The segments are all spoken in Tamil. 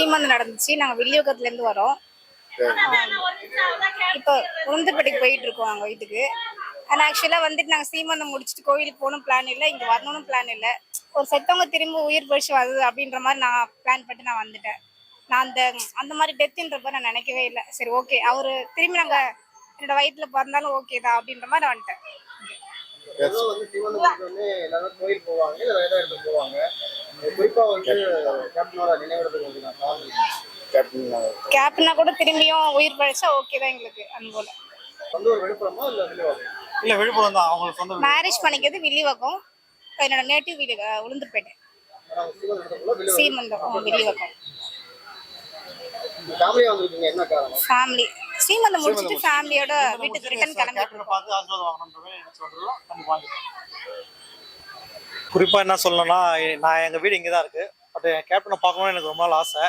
சீமந்தம் நடந்துச்சு. நாங்க வில்லியோகத்துல இருந்து வரோம் இப்போ உளுந்தப்பட்டிக்கு போயிட்டு இருக்கோம் அங்க வீட்டுக்கு. ஆனா ஆக்சுவலா வந்துட்டு நாங்க சீமந்தம் முடிச்சுட்டு கோயிலுக்கு போகணும் பிளான் இல்லை. இங்க வரணும்னு பிளான் இல்லை. ஒரு செத்தவங்க திரும்ப உயிர் பழிச்சு வருது அப்படின்ற மாதிரி நான் பிளான் பண்ணிட்டு நான் வந்துட்டேன். நான் அந்த அந்த மாதிரி டெத்துன்றப்ப நான் நினைக்கவே இல்லை. சரி ஓகே அவரு திரும்பி நாங்க என்னோட வயிற்றுல பிறந்தாலும் ஓகே தான் அப்படின்ற மாதிரி நான் வந்துட்டேன். பொதுவா வந்து சிவன் வந்து எல்லாரும் கோயில் போவாங்க இல்ல வேற இடத்துக்கு போவாங்க குறிப்பா வந்து கேப்டனோட நினைவிடத்துக்கு வந்து நான் சாமி கேப்டன் கேப்னா கூட திரும்பியும் உயிர் பழிச்சா ஓகே தான் எங்களுக்கு அது போல வந்து ஒரு விழுப்புரமா இல்ல விழுவாங்க இல்ல விழுப்புரம் தான். அவங்க சொந்த. மேரேஜ் பண்ணிக்கிறது வில்லிவக்கம். என்னோட நேட்டிவ் வீடு சீமந்தம் அஹ், வில்லிவக்கம். ஃபேமிலி சீமந்தம் முடிச்சுட்டு ஃபேமிலியோட வீட்டுக்கு ரிட்டர்ன் கிளம்பிட்டு குறிப்பாக என்ன சொல்லணும்னா நான் எங்கள் வீடு இங்கே தான் இருக்குது பட் என் கேப்டனை பார்க்கணும்னு எனக்கு ரொம்ப நாள் ஆசை.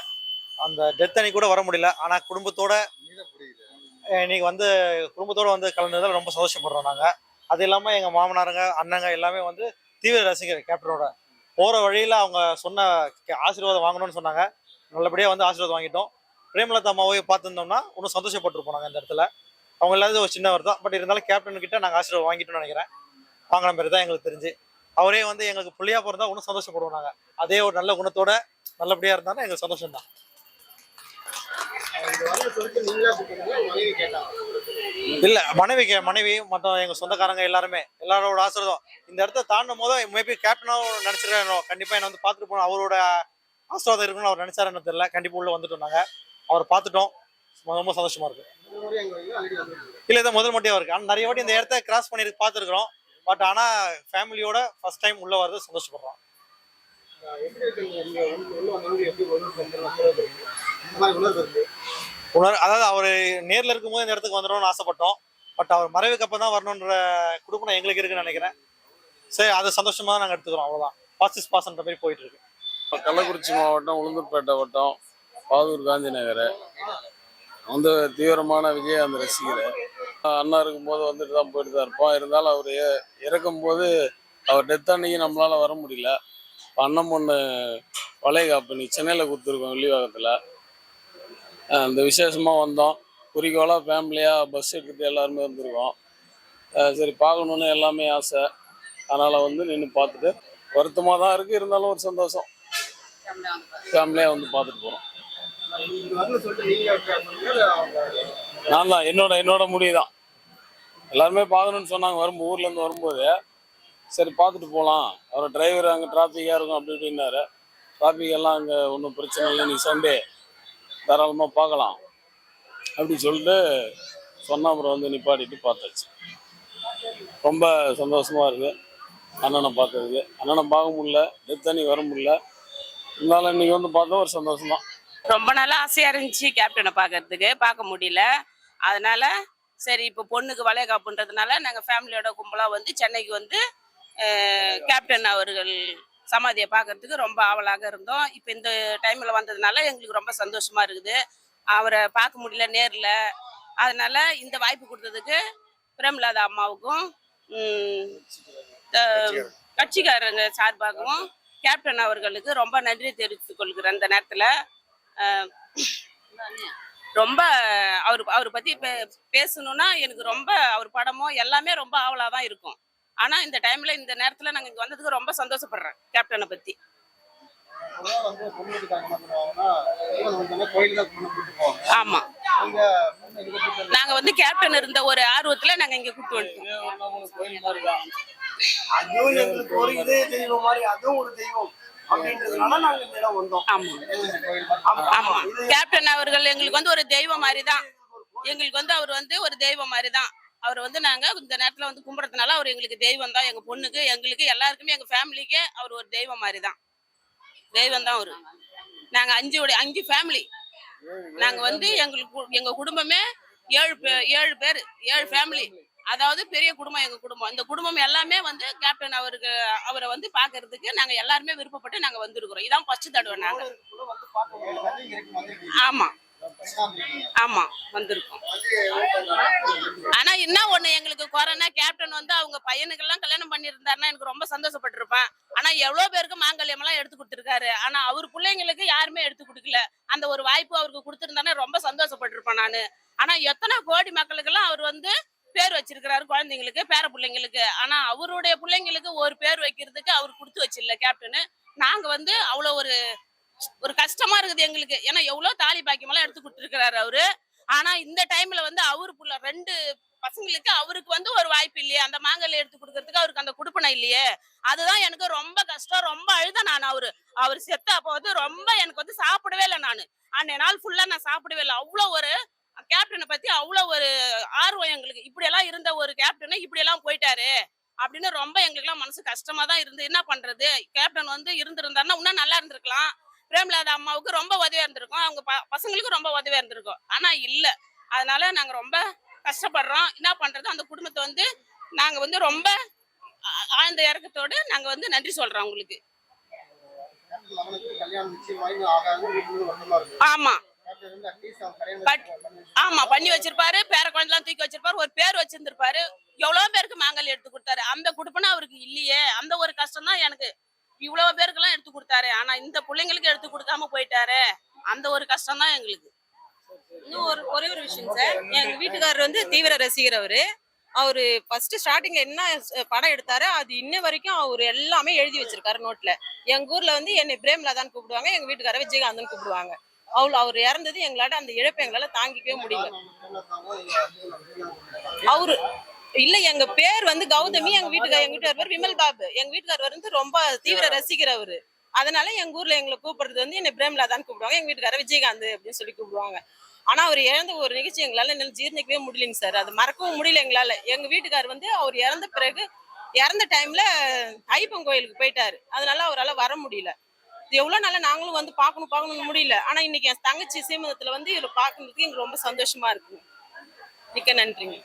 அந்த டெத் அன்னைக்கு கூட வர முடியல. ஆனால் குடும்பத்தோட இன்றைக்கி இன்னைக்கு வந்து குடும்பத்தோட வந்து கலந்ததில் ரொம்ப சந்தோஷப்படுறோம் நாங்கள் அது இல்லாமல் எங்கள் மாமனாருங்க அண்ணங்க எல்லாமே வந்து தீவிர ரசிகர் கேப்டனோட போகிற வழியில் அவங்க சொன்ன ஆசீர்வாதம் வாங்கணும்னு சொன்னாங்க. நல்லபடியாக வந்து ஆசீர்வாதம் வாங்கிட்டோம். பிரேமலதா அம்மாவை பார்த்துருந்தோம்னா இன்னும் சந்தோஷப்பட்டிருப்போம் நாங்கள் இந்த இடத்துல. அவங்க எல்லாரும் ஒரு சின்ன தான் பட் இருந்தாலும் கேப்டன் கிட்ட நாங்கள் ஆசீர்வாதம் வாங்கிட்டோம்னு நினைக்கிறேன். வாங்கின மாதிரி தான் எங்களுக்கு தெரிஞ்சு. அவரே வந்து எங்களுக்கு பிள்ளையா பிறந்தா இன்னும் சந்தோஷப்படுவோம் நாங்கள் அதே ஒரு நல்ல குணத்தோட நல்லபடியா இருந்தாலும் எங்களுக்கு சந்தோஷம் தான் மனைவி இல்ல மனைவி கே- மனைவி மற்றும் எங்க சொந்தக்காரங்க எல்லாருமே எல்லாரோட ஆசீர்வாதம். இந்த இடத்த தாண்டும் போது மேபி கேப்டனாக நினைச்சிருக்கோம் கண்டிப்பா என்ன வந்து பார்த்துட்டு போனோம் அவரோட ஆசீர்வாதம் இருக்குன்னு அவர் நினைச்சாரு என்ன தெரியல. கண்டிப்பா உள்ள வந்துட்டோம் நாங்க. அவரை பார்த்துட்டோம். ரொம்ப- சந்தோஷமா இருக்கு. இல்ல இதான் முதல் மட்டும் இருக்கு. ஆனா நிறைய வாட்டி இந்த இடத்த கிராஸ் பண்ணி பார்த்துருக்குறோம். பட் ஆனால் ஃபேமிலியோட ஃபர்ஸ்ட் டைம் உள்ளே வரது சந்தோஷப்படுறோம். உணர் அதாவது அவர் நேரில் இருக்கும்போது இந்த இடத்துக்கு வந்துடணும்னு ஆசைப்பட்டோம். பட் அவர் மறைவுக்கு அப்போ தான் வரணுன்ற குடும்பம் எங்களுக்கு இருக்குன்னு நினைக்கிறேன். சரி அது சந்தோஷமா நாங்கள் எடுத்துக்கிறோம் அவ்வளோதான் பாசிஸ் பாசன்ற மாதிரி போயிட்டு இருக்கு. கள்ளக்குறிச்சி மாவட்டம் உளுந்தூர்பேட்டை வட்டம் பாதூர் காந்தி நகர் வந்து தீவிரமான விஜயகாந்த் ரசிகர் அண்ணா இருக்கும்போது வந்துட்டு தான் போயிட்டு தான் இருப்போம். இருந்தாலும் அவர் இறக்கும்போது அவர் டெத் அன்னைக்கு நம்மளால வர முடியல. அண்ணன் பொண்ணு வளைகாப்பு நீ சென்னையில் கொடுத்துருக்கோம் வெள்ளிவாகத்தில் அந்த விசேஷமாக வந்தோம். குறிக்கோளாக ஃபேமிலியாக பஸ் எடுத்துட்டு எல்லாருமே வந்திருக்கோம். சரி பார்க்கணுன்னு எல்லாமே ஆசை. அதனால் வந்து நின்று பார்த்துட்டு வருத்தமாக தான் இருக்குது இருந்தாலும் ஒரு சந்தோஷம். ஃபேமிலியாக வந்து பார்த்துட்டு போகிறோம் நான் தான். என்னோட என்னோட முடிவு தான். எல்லாருமே பார்க்கணுன்னு சொன்னாங்க வரும் ஊர்லேருந்து வரும்போது. சரி பார்த்துட்டு போகலாம் அவர் டிரைவர் அங்கே டிராஃபிக்காக இருக்கும் அப்படி இப்படின்னாரு. டிராஃபிக் எல்லாம் அங்கே ஒன்றும் பிரச்சனை இல்லை நீ சண்டே தாராளமாக பார்க்கலாம். அப்படி சொல்லிட்டு சொன்ன அப்புறம் வந்து நிப்பாட்டிட்டு பார்த்தாச்சு. ரொம்ப சந்தோஷமாக இருக்குது அண்ணனை பார்த்ததுக்கு. அண்ணனை பார்க்க முடியல டெத்தனி வர முடியல. இருந்தாலும் இன்னைக்கு வந்து பார்த்தா ஒரு சந்தோஷம் தான் ரொம்ப நாளாக ஆசையாக இருந்துச்சு கேப்டனை பார்க்கறதுக்கு. பார்க்க முடியல. அதனால சரி இப்போ பொண்ணுக்கு வளைகாப்புன்றதுனால நாங்கள் ஃபேமிலியோட கும்பலாக வந்து சென்னைக்கு வந்து கேப்டன் அவர்கள் சமாதியை பார்க்கறதுக்கு ரொம்ப ஆவலாக இருந்தோம். இப்போ இந்த டைமில் வந்ததுனால எங்களுக்கு ரொம்ப சந்தோஷமாக இருக்குது. அவரை பார்க்க முடியல நேரில். அதனால் இந்த வாய்ப்பு கொடுத்ததுக்கு பிரேமலாதா அம்மாவுக்கும் கட்சிக்காரங்க சார்பாகவும் கேப்டன் அவர்களுக்கு ரொம்ப நன்றி தெரிவித்துக் கொள்கிறேன் அந்த நேரத்தில். ரொம்ப அவர் அவர் பத்தி பே- பேசணும்னா எனக்கு ரொம்ப அவர் படமோ எல்லாமே ரொம்ப ஆவலா தான் இருக்கும். ஆனா இந்த டைம்ல இந்த நேரத்துல நாங்க இங்க வந்ததுக்கு ரொம்ப சந்தோஷப்படுறேன் கேப்டனை பத்தி. ஆமா. நீங்க வந்து கேப்டன் இருந்த ஒரு ஆர்வத்துல நாங்க இங்க கூட்டு வந்துட்டோம். அதுவும் எங்களுக்கு ஒரு இதே தெய்வம் மாதிரி அதுவும் ஒரு தெய்வம். அப்படின்றதுனால நாங்க இந்த இடம் வந்தோம். ஆமா. கேப்டன் அவர்கள் எங்களுக்கு வந்து ஒரு தெய்வம் மாதிரி தான் எங்களுக்கு வந்து அவர் வந்து ஒரு தெய்வம் மாதிரி தான் அவர் வந்து நாங்க இந்த நேரத்துல வந்து கும்பிடுறதுனால அவர் எங்களுக்கு தெய்வம் தான். எங்க பொண்ணுக்கு எங்களுக்கு எல்லாருக்குமே எங்க ஃபேமிலிக்கு அவர் ஒரு தெய்வம் மாதிரி தான் தெய்வம் தான் அவரு. நாங்க அஞ்சு உடைய- அஞ்சு ஃபேமிலி நாங்க வந்து எங்களுக்கு கு- எங்க குடும்பமே ஏழு பேர் ஏழு பேர் ஏழு ஃபேமிலி அதாவது பெரிய குடும்பம் எங்க குடும்பம். இந்த குடும்பம் எல்லாமே வந்து கேப்டன் அவருக்கு அவரை வந்து பாக்குறதுக்கு நாங்க எல்லாருமே விருப்பப்பட்டு நாங்க வந்திருக்கிறோம். இதான் ஃபர்ஸ்ட் தடவை நாங்க. ஆமா. ஆமா வந்திருக்கோம். ஆனா என்ன ஒண்ணு எங்களுக்கு கொரோனா கேப்டன் வந்து அவங்க பையனுக்கு எல்லாம் கல்யாணம் பண்ணிருந்தாருன்னா எனக்கு ரொம்ப சந்தோஷப்பட்டிருப்பேன். ஆனா எவ்வளவு பேருக்கு மாங்கல்யம் எல்லாம் எடுத்து கொடுத்திருக்காரு. ஆனா அவர் பிள்ளைங்களுக்கு யாருமே எடுத்து கொடுக்கல. அந்த ஒரு வாய்ப்பு அவருக்கு கொடுத்திருந்தானே ரொம்ப சந்தோஷப்பட்டிருப்பேன் நானு. ஆனா எத்தனை கோடி மக்களுக்கு எல்லாம் அவர் வந்து பேர் வச்சிருக்கிறாரு குழந்தைங்களுக்கு பேர பிள்ளைங்களுக்கு. ஆனா அவருடைய பிள்ளைங்களுக்கு ஒரு பேர் வைக்கிறதுக்கு அவர் கொடுத்து வச்சிடல கேப்டனு நாங்க வந்து அவ்வளவு ஒரு ஒரு கஷ்டமா இருக்குது எங்களுக்கு. ஏன்னா எவ்வளவு தாலி பாக்கியமெல்லாம் எடுத்து கொடுத்துருக்கிறாரு அவரு. ஆனா இந்த டைம்ல வந்து அவரு புள்ள ரெண்டு பசங்களுக்கு அவருக்கு வந்து ஒரு வாய்ப்பு இல்லையே. அந்த மாங்கல்ல எடுத்து கொடுக்கறதுக்கு அவருக்கு அந்த குடுப்பனை இல்லையே. அதுதான் எனக்கு ரொம்ப கஷ்டம் ரொம்ப அழுத நான் அவரு. அவர் செத்த அப்போ வந்து ரொம்ப எனக்கு வந்து சாப்பிடவே இல்லை நான். அன்னைய நாள் ஃபுல்லா நான் சாப்பிடவே இல்லை. அவ்வளோ ஒரு கேப்டனை பத்தி அவ்வளோ ஒரு ஆர்வம் எங்களுக்கு. இப்படி எல்லாம் இருந்த ஒரு கேப்டனை இப்படி எல்லாம் போயிட்டாரு அப்படின்னு ரொம்ப எங்களுக்குலாம் மனசு கஷ்டமா தான் இருந்து என்ன பண்றது? கேப்டன் வந்து இருந்திருந்தாருன்னா இன்னும் நல்லா இருந்திருக்கலாம். பிரேமலாதா அம்மாவுக்கு ரொம்ப உதவியா இருந்திருக்கும். அவங்க ப- பசங்களுக்கும் ரொம்ப உதவியா இருந்திருக்கும். ஆனா இல்ல. அதனால நாங்க ரொம்ப கஷ்டப்படுறோம். என்ன பண்றது? அந்த குடும்பத்தை வந்து நாங்க வந்து ரொம்ப ஆழ்ந்த இறக்கத்தோடு நாங்க வந்து நன்றி சொல்றோம் உங்களுக்கு. ஆமா. பட் ஆமா பண்ணி வச்சிருப்பாரு பேர குழந்தைலாம் தூக்கி வச்சிருப்பாரு ஒரு பேர் வச்சிருந்திருப்பாரு. எவ்வளவு பேருக்கு மாங்கல் எடுத்து கொடுத்தாரு. அந்த குடுப்பனா அவருக்கு இல்லையே. அந்த ஒரு கஷ்டம் தான் எனக்கு. இவ்வளவு பேருக்கெல்லாம் எடுத்து கொடுத்தாரு. ஆனா இந்த பிள்ளைங்களுக்கு எடுத்து கொடுக்காம போயிட்டாரு. அந்த ஒரு கஷ்டம் தான் எங்களுக்கு. இன்னும் ஒரு ஒரே ஒரு விஷயம் சார் எங்க வீட்டுக்காரர் வந்து தீவிர ரசிகர் அவரு. அவரு ஃபர்ஸ்ட் ஸ்டார்டிங்ல என்ன படம் எடுத்தாரு அது இன்ன வரைக்கும் அவர் எல்லாமே எழுதி வச்சிருக்காரு நோட்ல எங்க ஊர்ல வந்து என்னை பிரேம்லதான் கூப்பிடுவாங்க எங்க வீட்டுக்காரர் விஜயகாந்தன் கூப்பிடுவாங்க. அவ்வளோ அவர் இறந்தது எங்களால அந்த இழப்பை எங்களால தாங்கிக்கவே முடியல. அவரு இல்ல எங்க பேர் வந்து கௌதமி எங்க வீட்டுக்கார எங்க வீட்டுக்கார் பேர் விமல் பாபு. எங்க வீட்டுக்கார் வந்து ரொம்ப தீவிர ரசிகர் அவரு அதனால எங்க ஊர்ல எங்களை கூப்பிடுறது வந்து என்ன பிரேம்லாதான் கூப்பிடுவாங்க. எங்க வீட்டுக்காரர் விஜயகாந்த் அப்படின்னு சொல்லி கூப்பிடுவாங்க. ஆனா அவர் இறந்த ஒரு நிகழ்ச்சி எங்களால என்னால ஜீர்ணிக்கவே முடியலங்க சார். அது மறக்கவும் முடியல எங்களால. எங்க வீட்டுக்கார் வந்து அவர் இறந்த பிறகு இறந்த டைம்ல ஐப்பன் கோயிலுக்கு போயிட்டாரு. அதனால அவரால் வர முடியல. இது எவ்வளவு நாளா நாங்களும் வந்து பார்க்கணும் பார்க்கணும்னு முடியல. ஆனா இன்னைக்கு என் தங்கச்சி சீமந்தத்துல வந்து இவரை பார்க்கறதுக்கு எங்களுக்கு ரொம்ப சந்தோஷமா இருக்குங்க மிக்க நன்றிங்க.